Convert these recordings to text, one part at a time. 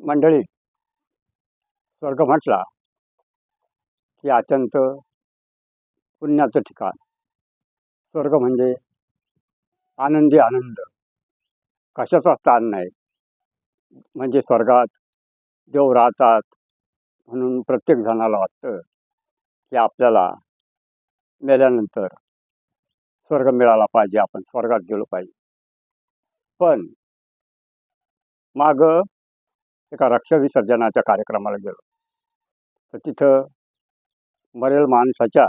मंडळी स्वर्ग म्हटला की अत्यंत पुण्याचं ठिकाण. स्वर्ग म्हणजे आनंदी आनंद. कशाचा स्थान नाही. म्हणजे स्वर्गात देव राहतात म्हणून प्रत्येक जणाला वाटतं की आपल्याला मेल्यानंतर स्वर्ग मिळाला पाहिजे आपण स्वर्गात गेलो पाहिजे. पण मागं एका रक्षविसर्जनाच्या कार्यक्रमाला गेलो. तर तिथं मरेल माणसाच्या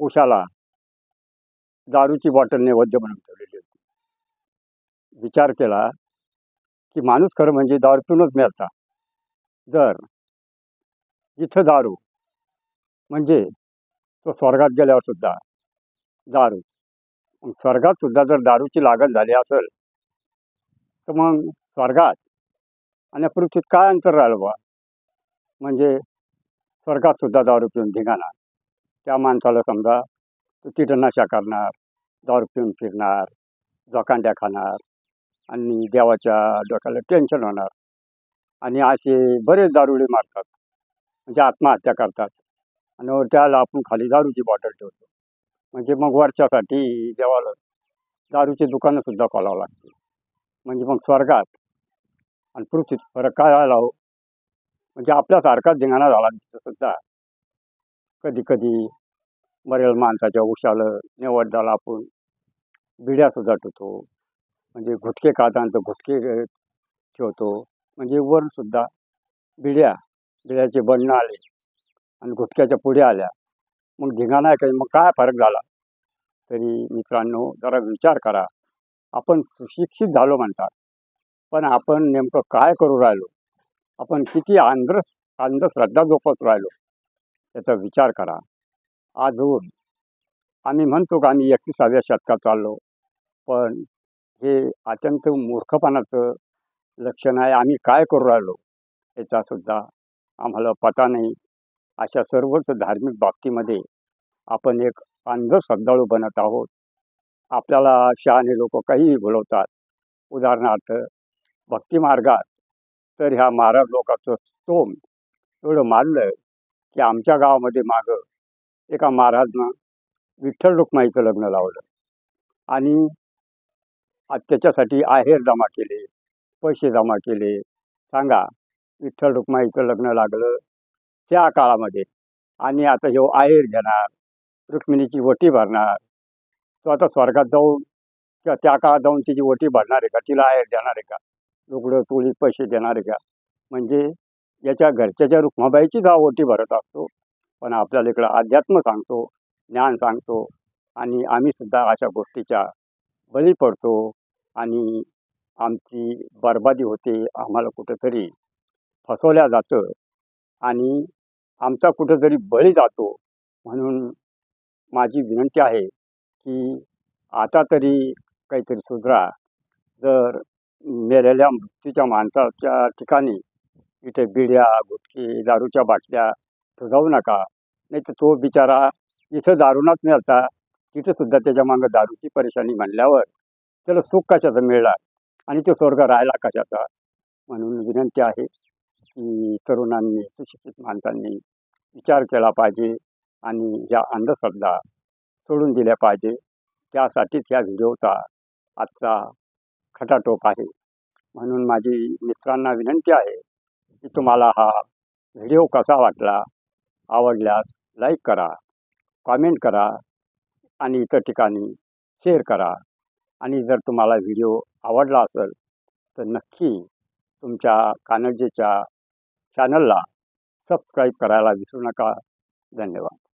उशाला दारूची बॉटल नैवेद्य म्हणून ठेवलेली होती. विचार केला की माणूस खरं म्हणजे दारू पिऊनच मिळता जर जिथं दारू म्हणजे तो स्वर्गात गेल्यावर सुद्धा दारू. मग स्वर्गात सुद्धा जर दारूची लागण झाली असेल तर मग स्वर्गात आणि पृथ्वीत काय अंतर राहिलं बा म्हणजे स्वर्गात सुद्धा दारू पिऊन धिंगाणा त्या माणसाला समजा तो कीटकनाशा करणार दारू पिऊन फिरणार जोकांड्या खाणार आणि देवाच्या डोक्याला टेन्शन होणार. आणि असे बरेच दारुडे मारतात. म्हणजे आत्महत्या करतात. आणि त्याला आपण खाली दारूची बॉटल ठेवतो. म्हणजे मग वरच्यासाठी देवाला दारूची दुकानंसुद्धा खोलावं लागते म्हणजे मग स्वर्गात आणि पृथ्वीत फरक काय आला हो म्हणजे आपल्यासारखाच धिंगाणा झाला तिथं सुद्धा. कधी कधी मरेल माणसाच्या उशालं झाला आपण. बिड्यासुद्धा म्हणजे ठेवतो म्हणजे घुटके खाताना तर ठेवतो. म्हणजे वरसुद्धा बिड्या बिड्याचे बंड आले आणि घुटक्याच्या पुढे आल्या. मग धिंगाणा आहे काही मग काय फरक झाला? तरी मित्रांनो जरा विचार करा. आपण सुशिक्षित झालो म्हणतात. पण आपण नेमकं काय करू राहिलो? आपण किती अंध अंधश्रद्धा जोपत राहिलो? याचा विचार करा. आजून आम्ही म्हणतो का आम्ही एकविसाव्या शतकात चाललो पण हे अत्यंत मूर्खपणाचं लक्षण आहे. आम्ही काय करू राहिलो? याचासुद्धा आम्हाला पता नाही. अशा सर्वच धार्मिक बाबतीमध्ये आपण एक अंधश्रद्धाळू बनत आहोत. आपल्याला शहाणे लोक काहीही बोलवतात. उदाहरणार्थ भक्तिमार्गात. तर ह्या महाराज लोकांचं स्तोम एवढं मानलं की आमच्या गावामध्ये मागं एका महाराजनं विठ्ठल रुक्माईचं लग्न लावलं. आणि त्याच्यासाठी आहेर जमा केले पैसे जमा केले. सांगा विठ्ठल रुक्माईचं लग्न लागलं त्या काळामध्ये. आणि आता ह्यो आहेर घेणार रुक्मिणीची वटी भरणार. तो आता स्वर्गात जाऊन किंवा त्या काळात जाऊन तिची वटी भरणार आहे का? तिला आहेर देणार आहे का? लुगडं चोळी पैसे देणारे घ्या का? म्हणजे याच्या घरच्याच्या रुक्माबाईची हा भरत असतो. पण आपल्याला इकडं अध्यात्म सांगतो ज्ञान सांगतो आणि आम्ही सुद्धा अशा गोष्टीच्या बळी पडतो आणि आमची बरबादी होते आम्हाला कुठंतरी फसवल्या जातं आणि आमचा कुठंतरी बळी जातो. म्हणून माझी विनंती आहे की आता तरी काहीतरी सुधरा. जर मेलेल्या मृत्यूच्या माणसाच्या ठिकाणी इथे बिड्या गुटकी दारूच्या बाटल्या जाऊ नका. नाही तर तो बिचारा इथं दारूनच मिळता तिथे सुद्धा त्याच्या मागं दारूची परेशानी म्हणल्यावर त्याला सुख कशाचं मिळणार? आणि तो स्वर्ग राहिला कशाचा? म्हणून विनंती आहे की तरुणांनी सुशिक्षित माणसांनी विचार केला पाहिजे आणि या अंधश्रद्धा सोडून दिल्या पाहिजे. त्यासाठीच या व्हिडिओचा आजचा खटाटोप आहे. म्हणून माझी मित्रांना विनंती आहे की तुम्हाला हा व्हिडिओ कसा वाटला आवडल्यास लाईक करा कॉमेंट करा आणि इतर ठिकाणी शेअर करा. आणि जर तुम्हाला व्हिडिओ आवडला असेल तर नक्की तुमच्या कानडजेच्या चॅनलला सबस्क्राईब करायला विसरू नका. धन्यवाद.